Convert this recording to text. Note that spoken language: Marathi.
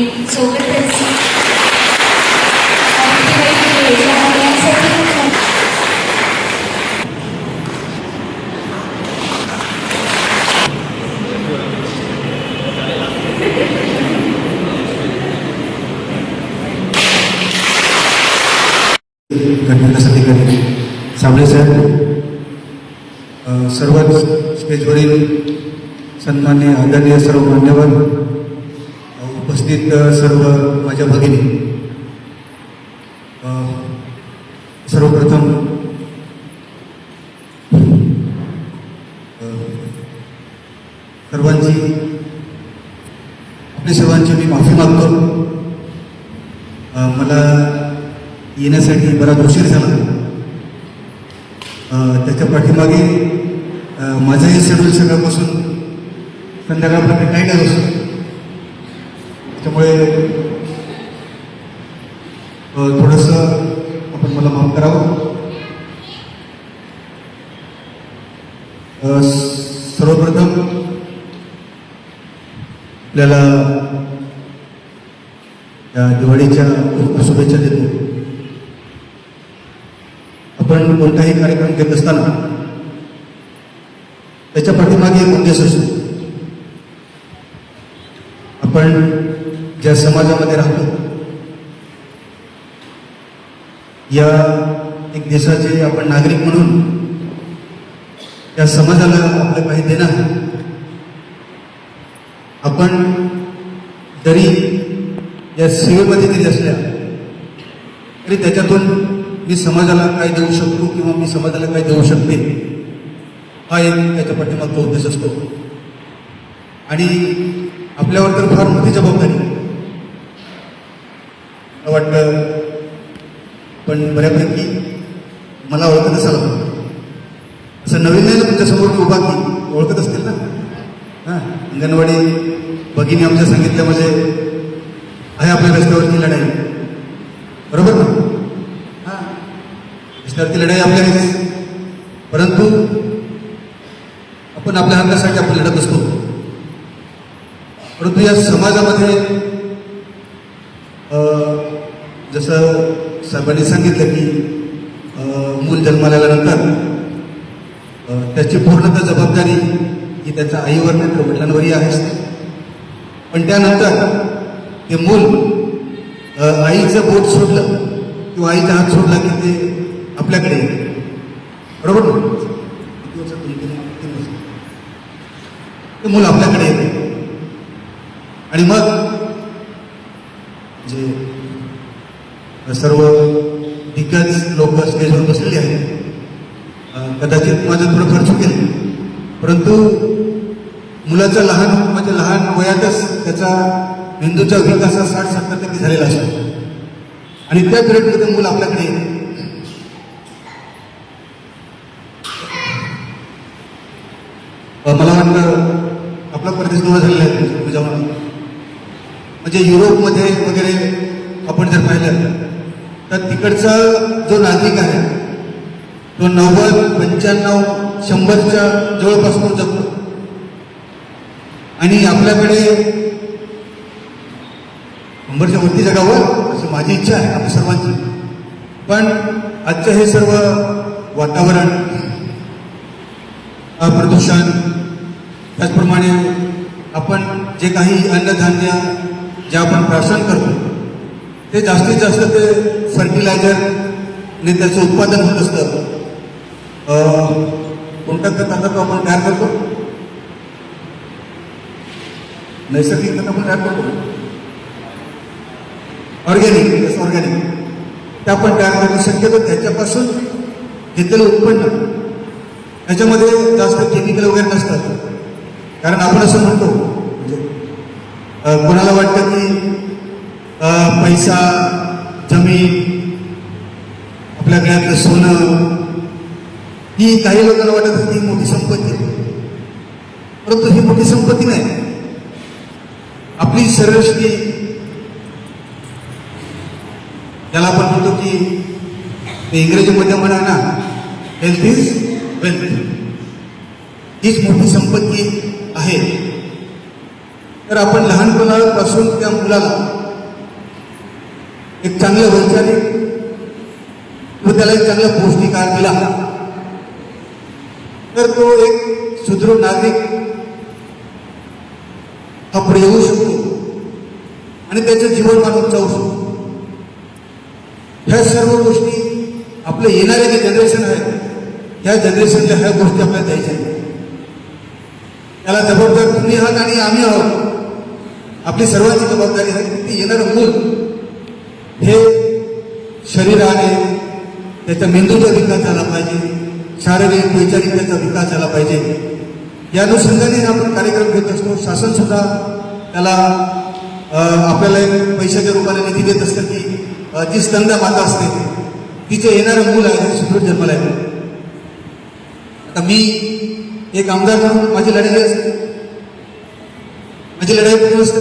सोबतच अतिथी यासाठी खूप घटनेचा अधिकारी साबळे साहेब अ, सर्वच स्टेजवरील सन्मान्य आदरणीय सर्व मान्यवर अ, उपस्थित सर्व माझ्या भगिनी. सर्वप्रथम सर्वांची आपली सर्वांची मी माफी मागतो. मला येण्यासाठी बराच उशीर झाला. त्याच्या पाठीमागे माझंही शेड्यूल सकाळपासून संध्याकाळपर्यंत काही नाही असतो त्यामुळे थोडंसं आपण मला माफ करावं. सर्वप्रथम आपल्याला या दिवाळीच्या शुभेच्छा देतो. आपण कोणताही कार्यक्रम घेत असताना त्याच्या पाठीमागे एक उद्देश असतो. आपण ज्या समाजामध्ये राहतो. या एक देशाचे आपण नागरिक म्हणून त्या समाजाला आपलं काही देणं आपण जरी या सेवेमध्ये जरी असल्या तरी त्याच्यातून मी समाजाला काय देऊ शकतो किंवा मी समाजाला काय देऊ शकते. हा एक त्याच्या पाठीमागचा उद्देश असतो. आणि आपल्यावर तर फार मोठी जबाबदारी आहे. वाटतं पण बऱ्यापैकी मला ओळखत असाल आपण. असं नवीन नाही ना तुमच्यासमोर मी उभा की ओळखत असतील ना? हां अंगणवाडी भगिनी आमच्या सांगितलं म्हणजे आहे आपल्या रस्त्यावरची लढाई. बरोबर ना? हां रस्त्यावरती लढाई आपल्या परंतु आपण आपल्या हक्कासाठी आपण लढत असतो. परंतु या समाजामध्ये जसं साहेबांनी सांगितलं की मूल जन्माला आल्यानंतर त्याची पूर्णतः जबाबदारी ही त्याच्या आईवर नाही तर वडिलांवरही आहेच पण त्यानंतर ते मूल आईचं बोट सोडलं किंवा आईचा हात सोडला की ते आपल्याकडे येतं. बरोबर? ते मूल आपल्याकडे येते आणि मग जे सर्व दिग्गज लोक स्टेजवर बसलेली आहेत. कदाचित माझं थोडं खर्च केलं परंतु मुलाचं लहान म्हणजे लहान वयातच त्याचा मेंदूचा विकास हा साठ सत्तर टक्के झालेला असतो. आणि त्या पिरियडमध्ये मूल आपल्याकडे मला वाटतं आपला परदेश दौरा झालेला आहे तुझ्यामुळे. म्हणजे युरोपमध्ये वगैरे आपण जर पाहिलं तर तिकडचा जो नागरिक आहे तो नव्वद पंच्याण्णव शंभरच्या जवळपास जगतो. आणि आपल्याकडे शंभरच्या वरती जगावं अशी माझी इच्छा आहे आपल्या सर्वांची. पण आजचं हे सर्व वातावरण प्रदूषण त्याचप्रमाणे आपण जे काही अन्नधान्य जे आपण प्राशन करतो ते जास्तीत जास्त ते फर्टिलायझरने त्याचं उत्पादन होत असतं. कोणत्या खताचा तो आपण तयार करतो? नैसर्गिक खत आपण तयार करतो. ऑर्गॅनिक ऑर्गॅनिक त्या आपण तयार करणं शक्यतो त्याच्यापासून घेतलेलं उत्पन्न त्याच्यामध्ये जास्त केमिकल वगैरे नसतात. कारण आपण असं म्हणतो म्हणजे कोणाला वाटतं की पैसा जमीन आपल्या गळ्यातलं सोनं ही काही लोकांना वाटत होती ही मोठी संपत्ती परंतु ही मोठी संपत्ती नाही. आपली शरीरष्टी त्याला आपण म्हणतो की ते इंग्रजीमध्ये म्हणा ना हेल्थ इज वेल्थ हीच मोठी संपत्ती आहे. तर आपण लहानपणापासून त्या मुलाला एक चांगलं वैचारिक व त्याला एक चांगला पौष्टिक आहार दिला. तर तो एक सुदृढ नागरिक हा पुढे येऊ शकतो. आणि त्याचं जीवनमान उंचावू शकतो. ह्या सर्व गोष्टी आपलं येणारे जे जनरेशन आहे त्या जनरेशनला ह्या गोष्टी आपल्याला द्यायच्या आहेत. त्याला जबाबदार तुम्ही आहात आणि आम्ही आहोत. आपली सर्वांची जबाबदारी आहे. ती येणारं मूल हे शरीराने त्याच्या मेंदूचा विकास झाला पाहिजे शारीरिक वैचारिक त्याचा विकास झाला पाहिजे. या अनुषंगाने आपण कार्यक्रम घेत असतो. शासन सुद्धा त्याला आपल्याला एक पैशाच्या रूपाने निधी देत असतं की जी स्तंदा माता असते तिचे येणारं मूल आहे सुदृढ जन्माला येतं आता मी एक आमदार म्हणून माझी लढाई असते. माझी लढाई पूर्ण असते